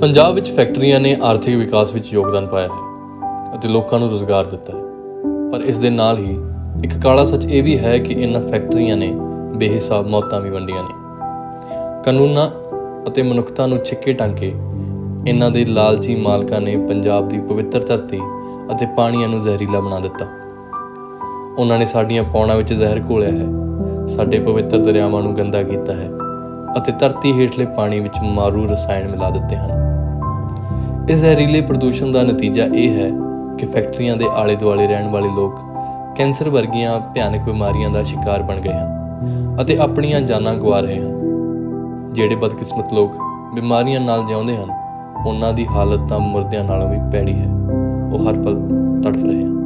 ਪੰਜਾਬ ਵਿੱਚ ਫੈਕਟਰੀਆਂ ਨੇ ਆਰਥਿਕ ਵਿਕਾਸ ਵਿੱਚ ਯੋਗਦਾਨ ਪਾਇਆ ਹੈ ਅਤੇ ਲੋਕਾਂ ਨੂੰ ਰੋਜ਼ਗਾਰ ਦਿੱਤਾ ਹੈ। ਪਰ ਇਸ ਦੇ ਨਾਲ ਹੀ ਇੱਕ ਕਾਲਾ ਸੱਚ ਇਹ ਵੀ ਹੈ ਕਿ ਇਨ੍ਹਾਂ ਫੈਕਟਰੀਆਂ ਨੇ ਬੇਹਿਸਾਬ ਮੌਤਾਂ ਵੀ ਵੰਡੀਆਂ ਨੇ। ਕਾਨੂੰਨਾਂ ਅਤੇ ਮਨੁੱਖਤਾ ਨੂੰ ਛਿੱਕੇ ਟਾਂਕੇ ਇਹਨਾਂ ਦੇ ਲਾਲਚੀ ਮਾਲਕਾਂ ਨੇ ਪੰਜਾਬ ਦੀ ਪਵਿੱਤਰ ਧਰਤੀ ਅਤੇ ਪਾਣੀਆਂ ਨੂੰ ਜ਼ਹਿਰੀਲਾ ਬਣਾ ਦਿੱਤਾ। ਉਹਨਾਂ ਨੇ ਸਾਡੀਆਂ ਪੌਣਾਂ ਵਿੱਚ ਜ਼ਹਿਰ ਘੋਲਿਆ ਹੈ, ਸਾਡੇ ਪਵਿੱਤਰ ਦਰਿਆਵਾਂ ਨੂੰ ਗੰਦਾ ਕੀਤਾ ਹੈ ਅਤੇ ਧਰਤੀ ਹੇਠਲੇ ਪਾਣੀ ਵਿੱਚ ਮਾਰੂ ਰਸਾਇਣ ਮਿਲਾ ਦਿੱਤੇ ਹਨ। ਇਸ ਜ਼ਹਿਰੀਲੇ ਪ੍ਰਦੂਸ਼ਣ ਦਾ ਨਤੀਜਾ ਇਹ ਹੈ ਕਿ ਫੈਕਟਰੀਆਂ ਦੇ ਆਲੇ-ਦੁਆਲੇ ਰਹਿਣ ਵਾਲੇ ਲੋਕ ਕੈਂਸਰ ਵਰਗੀਆਂ ਭਿਆਨਕ ਬਿਮਾਰੀਆਂ ਦਾ ਸ਼ਿਕਾਰ ਬਣ ਗਏ ਹਨ ਅਤੇ ਆਪਣੀਆਂ ਜਾਨਾਂ ਗਵਾ ਰਹੇ ਹਨ। ਜਿਹੜੇ ਬਦਕਿਸਮਤ ਲੋਕ ਬਿਮਾਰੀਆਂ ਨਾਲ ਜਿਉਂਦੇ ਹਨ, ਉਹਨਾਂ ਦੀ ਹਾਲਤ ਤਾਂ ਮੁਰਦਿਆਂ ਨਾਲੋਂ ਵੀ ਭੈੜੀ ਹੈ। ਉਹ ਹਰ ਪਲ ਤੜਫ ਰਹੇ ਹਨ।